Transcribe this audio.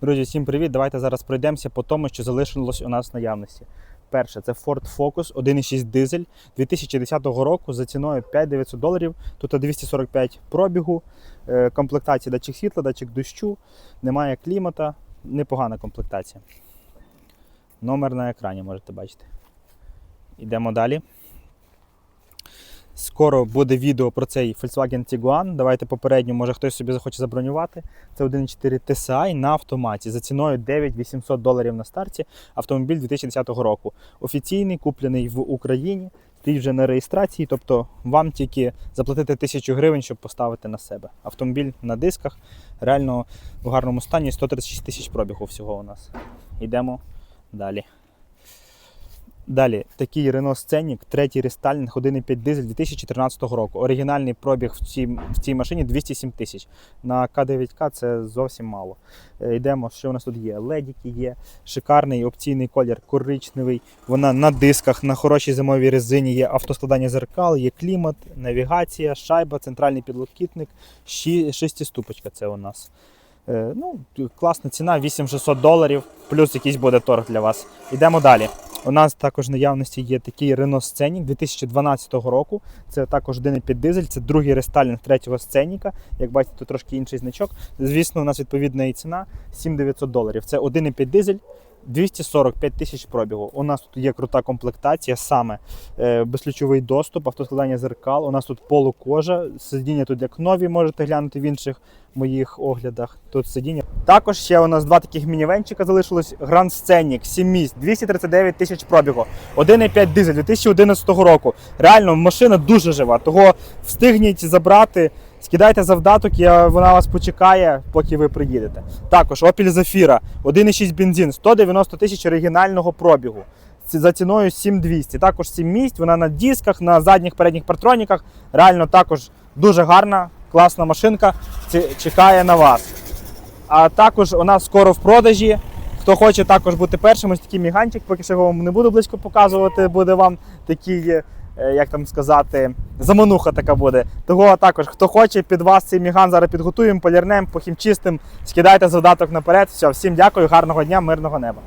Друзі, всім привіт! Давайте зараз пройдемося по тому, що залишилось у нас в наявності. Перше, це Ford Focus 1.6 дизель 2010 року за ціною 5900 доларів. Тут 245 пробігу, е, комплектація датчик світла, датчик дощу, немає клімата, непогана комплектація. Номер на екрані можете бачити. Йдемо далі. Скоро буде відео про цей Volkswagen Tiguan. Давайте попередньо, може хтось собі захоче забронювати. Це 1.4 TSI на автоматі за ціною 9800 доларів на старті. Автомобіль 2010 року. Офіційний, куплений в Україні, стоїть вже на реєстрації, тобто вам тільки заплатити 1000 гривень, щоб поставити на себе. Автомобіль на дисках, реально в гарному стані, 136 тисяч пробігу всього у нас. Йдемо далі. Далі такий Renault Scenic, третій рестайлінг 1.5 дизель 2014 року. Оригінальний пробіг в цій, в цій машині 207 тисяч. На К9К це зовсім мало. Е, Йдемо, що у нас тут є? Ледіки є, шикарний опційний колір, коричневий. Вона на дисках, на хорошій зимовій резині є автоскладання зеркал, є клімат, навігація, шайба, центральний підлокітник, ші- шестиступочка це у нас. Е, Ну, класна ціна, 8600 доларів, плюс якийсь буде торг для вас. Йдемо далі. У нас також в наявності є такий Renault Scenic 2012 року. Це також 1,5 дизель, це другий рестайлінг третього Сценіка. Як бачите, тут трошки інший значок. Звісно, у нас відповідна і ціна 7900 доларів. Це 1,5 дизель. 245 тисяч пробігу. У нас тут є крута комплектація, саме е, безключовий доступ, автоскладання зеркал. У нас тут полукожа, сидіння тут як нові, можете глянути в інших моїх оглядах. Тут сидіння. Також ще у нас два таких мінівенчика залишилось. Grand Scenic 7 місць, 239 тисяч пробігу, 1,5 дизель 2011 року. Реально машина дуже жива. Того встигніть забрати. Скидайте завдаток, я, вона вас почекає, поки ви приїдете. Також Opel Zafira, 1,6 бензин, 190 тисяч оригінального пробігу. За ціною 7200. Також 7 місць, вона на дисках, на задніх передніх партроніках. Реально також дуже гарна, класна машинка. Чекає на вас. А також нас скоро в продажі. Хто хоче також бути першим, ось такий міганчик, поки що вам не буду близько показувати, буде вам такий, е, як там сказати, замануха така буде. Того також, хто хоче під вас цей міган зараз підготуємо, полірнем, похімчистим, скидайте задаток наперед. Все, всім дякую, гарного дня, мирного неба.